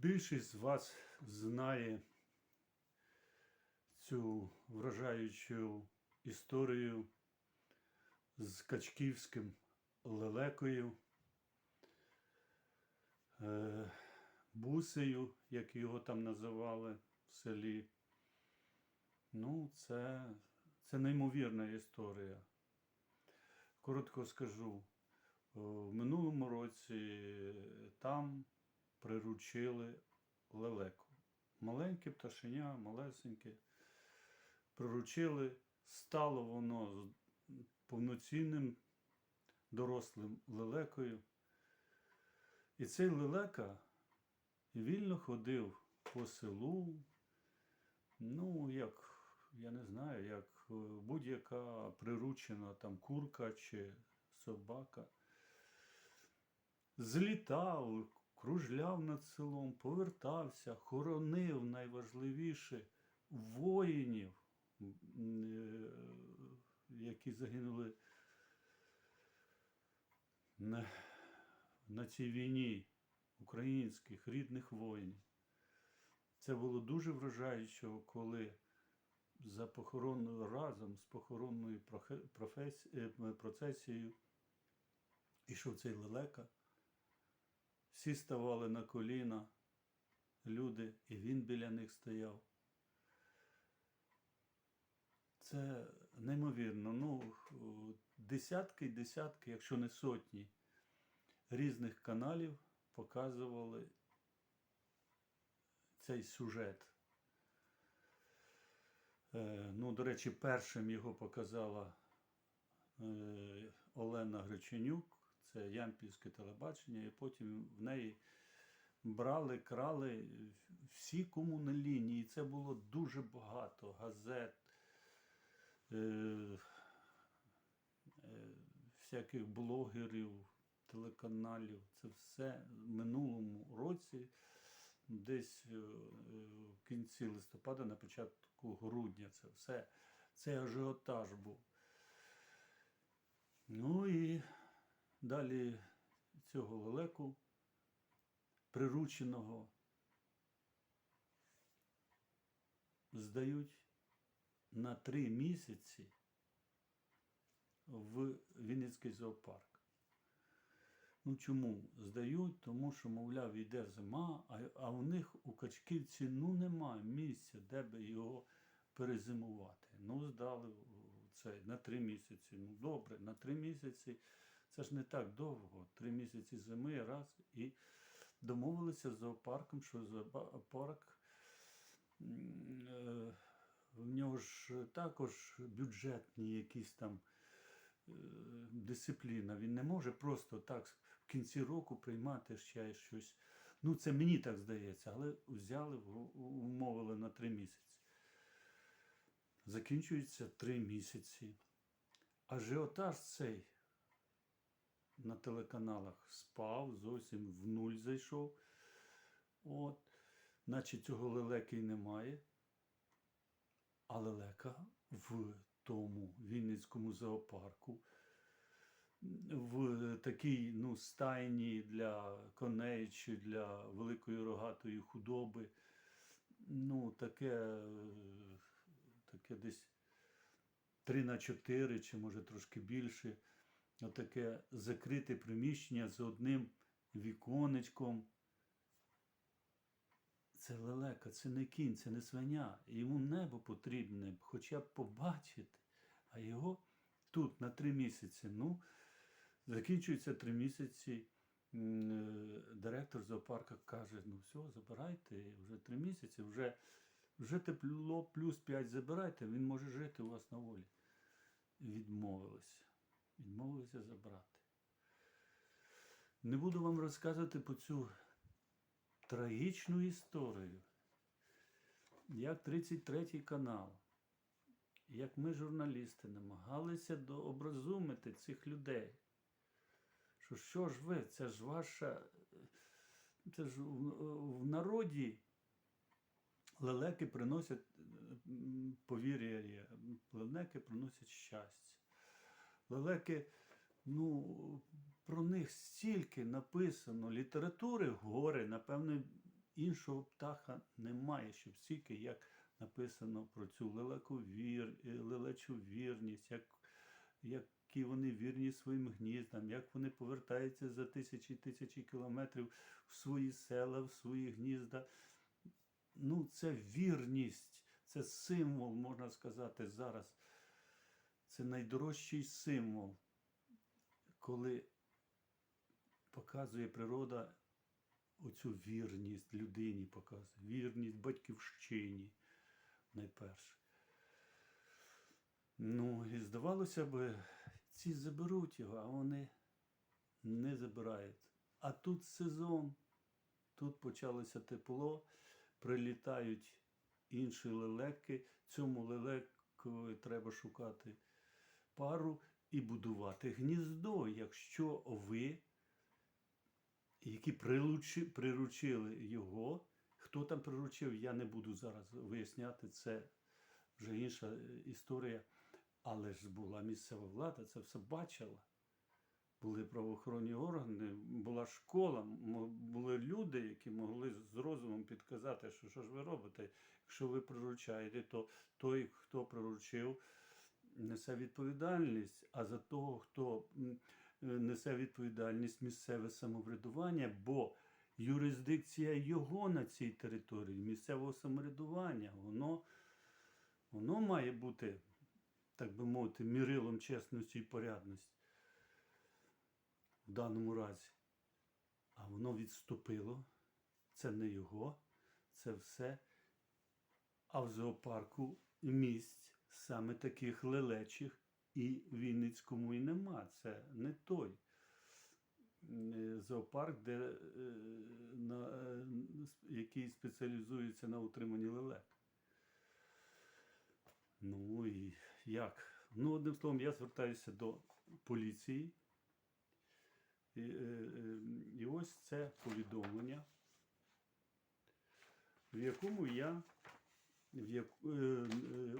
Більшість з вас знає цю вражаючу історію з Качківським лелекою, е, бусею, як його там називали в селі. Ну, це, це неймовірна історія. Коротко скажу, в минулому році там приручили лелеку. Маленьке пташеня, малесеньке. Приручили, стало воно повноцінним дорослим лелекою. І цей лелека вільно ходив по селу, ну, як, я не знаю, як е, будь-яка приручена там курка чи собака. Злітав, кружляв над селом, повертався, хоронив найважливіше воїнів, е, які загинули на, на цій війні українських рідних воїнів. Це було дуже вражаюче, коли за похоронною разом з похоронною професі- е, процесією ішов цей лелека. Всі ставали на коліна, люди, і він біля них стояв. Це неймовірно. Ну, десятки й десятки, якщо не сотні, різних каналів показували цей сюжет. Е, ну, до речі, першим його показала е, Олена Греченюк, це Ямпільське телебачення, і потім в неї брали, крали всі комунальні лінії. Це було дуже багато газет, е, е, всяких блогерів, телеканалів. Це все в минулому році, десь е, в кінці листопада, на початку грудня, це все. Це ажіотаж був. Ну і далі цього лелеку, прирученого, здають на три місяці в Вінницький зоопарк. Ну чому здають? Тому що, мовляв, йде зима, а, у них у Качківці ну немає місця, де би його перезимувати. Ну, здали це на три місяці. Ну добре, на три місяці це ж не так довго. Три місяці зими раз і домовилися з зоопарком, що зоопарк е, в нього ж також бюджетні якісь там е, дисципліна. Він не може просто так в кінці року приймати ще щось. Ну, це мені так здається, але взяли, умовили на три місяці. Закінчується три місяці. Ажіотаж цей на телеканалах спав, зовсім в нуль зайшов. От. Наче цього лелеки й немає. А лелека в тому Вінницькому зоопарку, в такій ну, стайні для коней чи для великої рогатої худоби. Ну, таке, таке десь 3 на 4 чи може трошки більше. Отаке закрите приміщення з одним віконечком. Це лелека, це не кінь, це не свиня. Йому небо потрібне, хоча б побачити. А його тут на три місяці. Ну, закінчується три місяці. Е, Директор зоопарка каже: ну все, забирайте, вже три місяці, вже, вже тепло плюс 5 забирайте, він може жити у вас на волі. Відмовилися. Відмовилися забрати. Не буду вам розказувати про цю трагічну історію, як 33 канал, як ми, журналісти, намагалися дообразумити цих людей. Що що ж ви, це ж ваша. Це ж в, народі лелеки приносять повір'я, лелеки приносять щастя. Лелеки, ну, про них стільки написано літератури горе, напевно, іншого птаха немає, щоб стільки, як написано про цю лелеку вір, е, лелечу вірність, як, які вони вірні своїм гніздам, як вони повертаються за тисячі тисячі кілометрів в свої села, в свої гнізда. Ну, це вірність, це символ, можна сказати, зараз. Це найдорожчий символ, коли показує природа оцю вірність людині показує, вірність батьківщині найперше. Ну, і здавалося б, ці заберуть його, а вони не забирають. А тут сезон, тут почалося тепло, прилітають інші лелеки. Цьому лелеку треба шукати пару і будувати гніздо, якщо ви які приручили його. Хто там приручив, я не буду зараз виясняти, це вже інша е, історія. Але ж була місцева влада, це все бачила. Були правоохоронні органи, була школа, були люди, які могли з розумом підказати, що що ж ви робите. Якщо ви приручаєте, то той, хто приручив, несе відповідальність. А за того, хто е, несе відповідальність місцеве самоврядування, бо юрисдикція його на цій території, місцевого самоврядування, воно, воно має бути, так би мовити, мірилом чесності і порядності в даному разі. А воно відступило. Це не його, це все. А в зоопарку місць саме таких лелечих і Вінницькому і нема. Це не той е, зоопарк, де, е, на, е, який спеціалізується на утриманні лелек. Ну і як? Ну, одним словом, я звертаюся до поліції. І, і ось це повідомлення, в якому я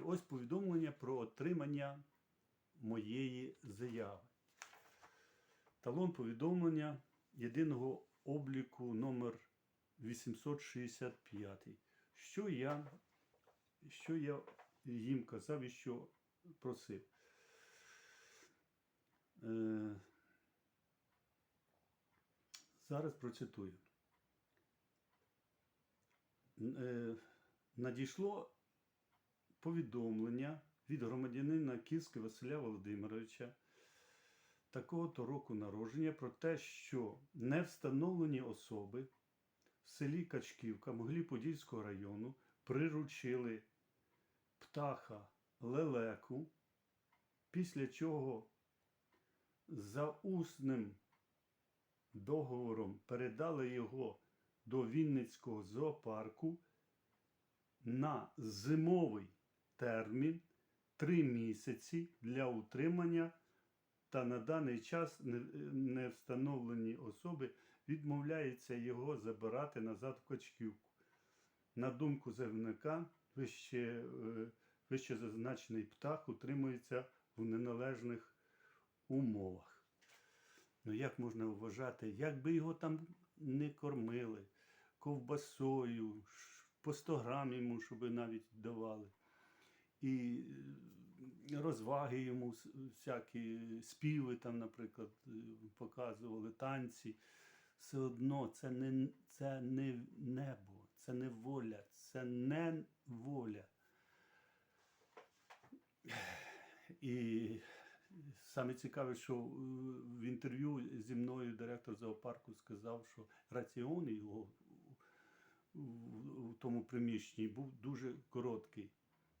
ось повідомлення про отримання моєї заяви. Талон повідомлення єдиного обліку номер 865. Що я, що я їм казав і що просив. Е, зараз процитую. Е, надійшло повідомлення від громадянина Кіски Василя Володимировича такого-то року народження про те, що невстановлені особи в селі Качківка Могилі-Подільського району приручили птаха лелеку, після чого за усним договором передали його до Вінницького зоопарку на зимовий термін 3 місяці для утримання та на даний час не- встановлені особи відмовляються його забирати назад в Качківку. На думку заявника, вище, е, вище зазначений птах утримується в неналежних умовах. Ну як можна вважати, як би його там не кормили, ковбасою, по 100 грам йому, щоб навіть давали. І е, розваги йому всякі співи там, наприклад, е, показували, танці. Все одно це не, це не небо, це не воля, це не воля. І саме цікаве, що е, в інтерв'ю зі мною директор зоопарку сказав, що раціон його в- тому приміщенні був дуже короткий.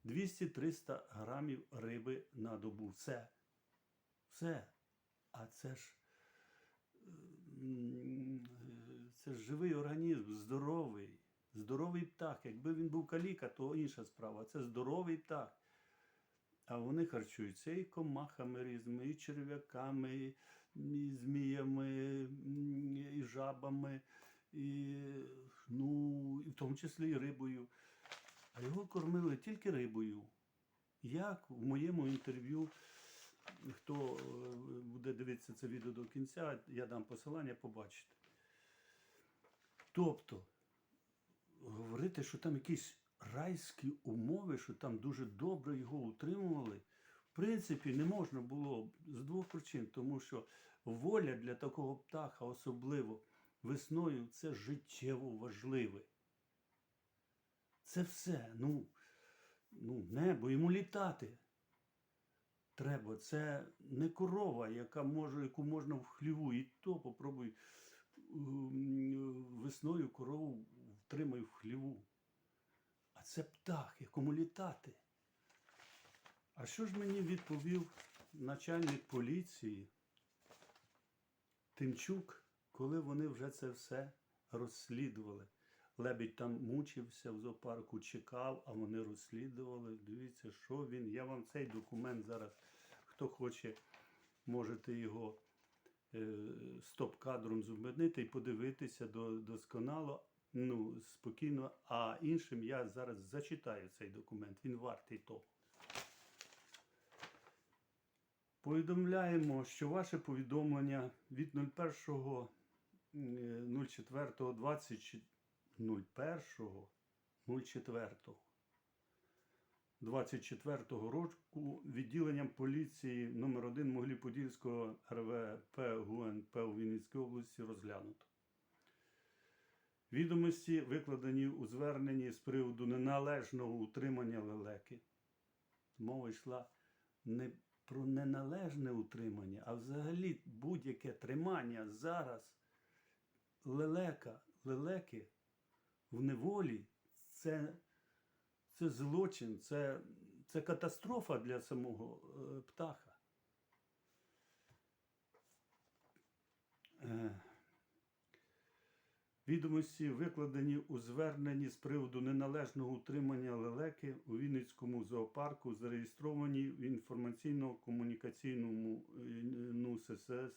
200-300 грамів риби на добу. Все. Все. А це ж е, це ж живий організм, здоровий. Здоровий птах. Якби він був каліка, то інша справа. Це здоровий птах. А вони харчуються і комахами різними, і черв'яками, і зміями, і жабами, і, ну, в тому числі і рибою. А його кормили тільки рибою. Як в моєму інтерв'ю, хто е, буде дивитися це відео до кінця, я дам посилання, побачите. Тобто, говорити, що там якісь райські умови, що там дуже добре його утримували, в принципі, не можна було з двох причин, тому що воля для такого птаха, особливо весною, це життєво важливе. Це все. Ну, ну, небо, йому літати. Треба. Це не корова, яка може, яку можна в хліву. І то попробуй весною корову втримай в хліву. А це птах, якому літати. А що ж мені відповів начальник поліції Тимчук, коли вони вже це все розслідували? Лебідь там мучився в зоопарку, чекав, а вони розслідували. Дивіться, що він. Я вам цей документ зараз, хто хоче, можете його е, стоп-кадром зупинити і подивитися до, досконало, ну, спокійно. А іншим я зараз зачитаю цей документ. Він вартий того. Повідомляємо, що ваше повідомлення від 01.04.20 01.04 24 року відділенням поліції номер 1 Могилів-Подільського РВП ГУНП у Вінницькій області розглянуто. Відомості викладені у зверненні з приводу неналежного утримання лелеки. Мова йшла не про неналежне утримання, а взагалі будь-яке тримання зараз лелека, лелеки в неволі це, це злочин, це, це катастрофа для самого е, птаха. Відомості викладені у зверненні з приводу неналежного утримання лелеки у Вінницькому зоопарку, зареєстровані в інформаційно-комунікаційному е, ну,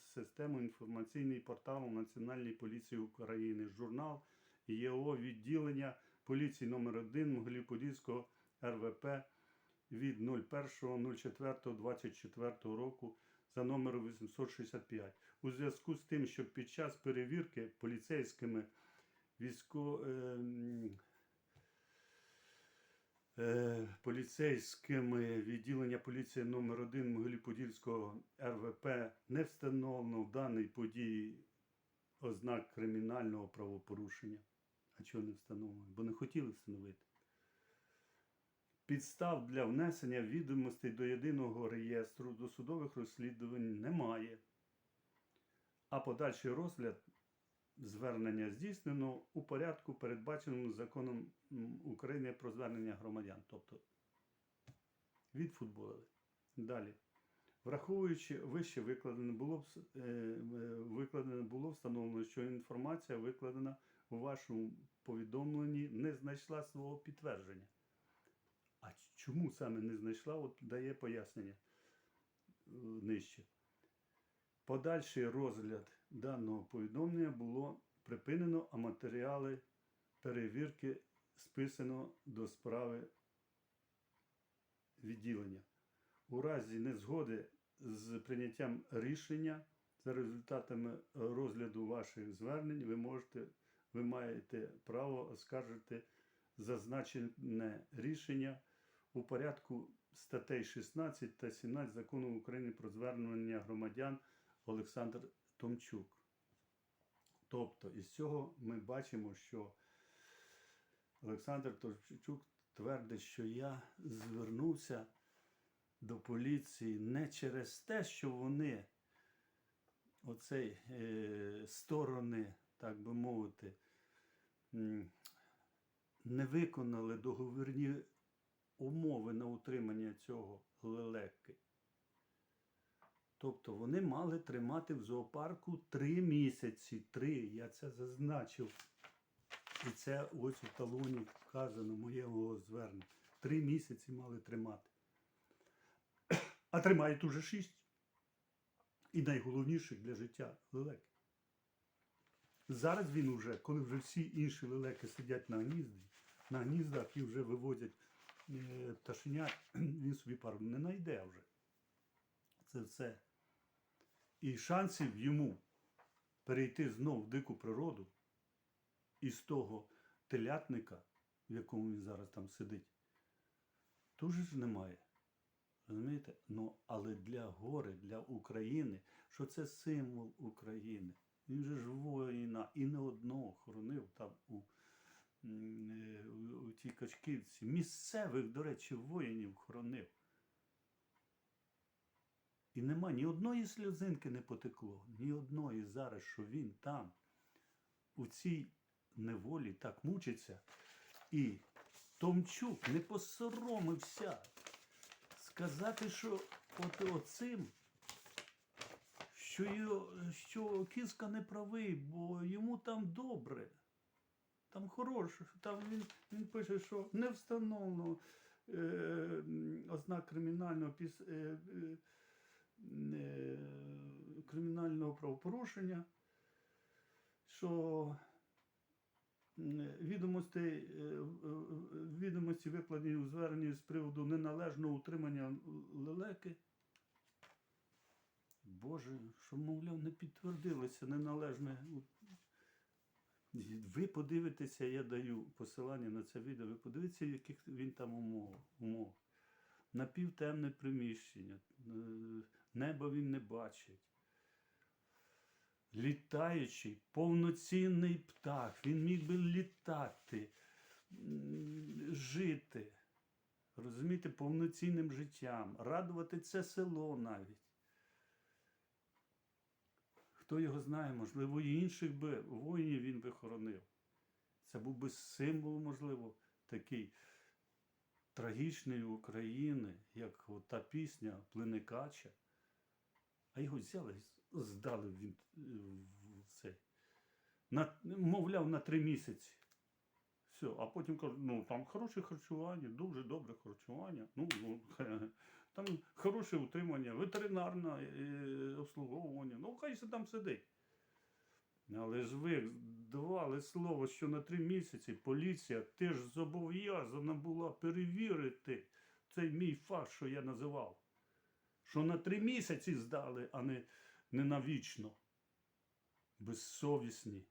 систему інформаційний портал Національної поліції України, журнал ЄО відділення поліції номер 1 Могилів-Подільського РВП від 01.04.24 року за номером 865. У зв'язку з тим, що під час перевірки поліцейськими військо, е, е, поліцейськими відділення поліції номер 1 Могилів-Подільського РВП не встановлено в даній події ознак кримінального правопорушення. А чого не встановлено? Бо не хотіли встановити. Підстав для внесення відомостей до єдиного реєстру досудових розслідувань немає. А подальший розгляд звернення здійснено у порядку, передбаченому законом України про звернення громадян. Тобто відфутболили. Далі. Враховуючи вище викладене, було е, е, викладене було встановлено, що інформація, викладена у вашому повідомленні, не знайшла свого підтвердження. А чому саме не знайшла, от дає пояснення е, нижче. Подальший розгляд даного повідомлення було припинено, а матеріали перевірки списано до справи відділення. У разі незгоди з прийняттям рішення за результатами розгляду ваших звернень ви можете, ви маєте право оскаржити зазначене рішення у порядку статей 16 та 17 Закону України про звернення громадян Олександр Томчук. Тобто, із цього ми бачимо, що Олександр Томчук твердить, що я звернувся до поліції не через те, що вони оцей е, сторони, так би мовити, не виконали договірні умови на утримання цього лелеки. Тобто вони мали тримати в зоопарку три місяці. Три, я це зазначив. І це ось у талоні вказано моєго звернення. Три місяці мали тримати. А тримають уже шість. І найголовніше для життя лелеки. Зараз він уже, коли вже всі інші лелеки сидять на гнізді, на гніздах і вже виводять е, пташенят, він собі пару не знайде вже. Це все. І шансів йому перейти знов в дику природу із того телятника, в якому він зараз там сидить, дуже ж немає. Розумієте? Ну, але для гори, для України, що це символ України. Він же ж воїна і не одного хоронив там у, е, у, у тій Качківці. Місцевих, до речі, воїнів хоронив. І нема ні одної сльозинки не потекло, ні одної зараз, що він там, у цій неволі так мучиться. І Томчук не посоромився сказати, що от оцим, що, його, що Кіска не правий, бо йому там добре. Там хороше, там він, він пише, що не встановлено е, ознак кримінального піс, е, е, кримінального правопорушення, що м, відомостей, е, відомості викладені у зверненні з приводу неналежного утримання лелеки. Боже, що, мовляв, не підтвердилося неналежне. Ви подивитеся, я даю посилання на це відео, ви подивіться, яких він там умов. умов. Напівтемне приміщення, е, небо він не бачить. Літаючий, повноцінний птах, він міг би літати, жити, розумієте, повноцінним життям, радувати це село навіть. Хто його знає, можливо, і інших би воїнів він би хоронив. Це був би символ, можливо, такий трагічної України, як та пісня Плиникача. А його взяли здали в, він- в цей. На, мовляв, на три місяці. Все, а потім кажуть, ну там хороше харчування, дуже добре харчування. Ну, ну там хороше утримання, ветеринарне е, обслуговування. Ну, хай се там сидить. Але ж ви давали слово, що на три місяці поліція теж зобов'язана була перевірити цей мій факт, що я називав. Що на три місяці здали, а не, не навічно. Безсовісні.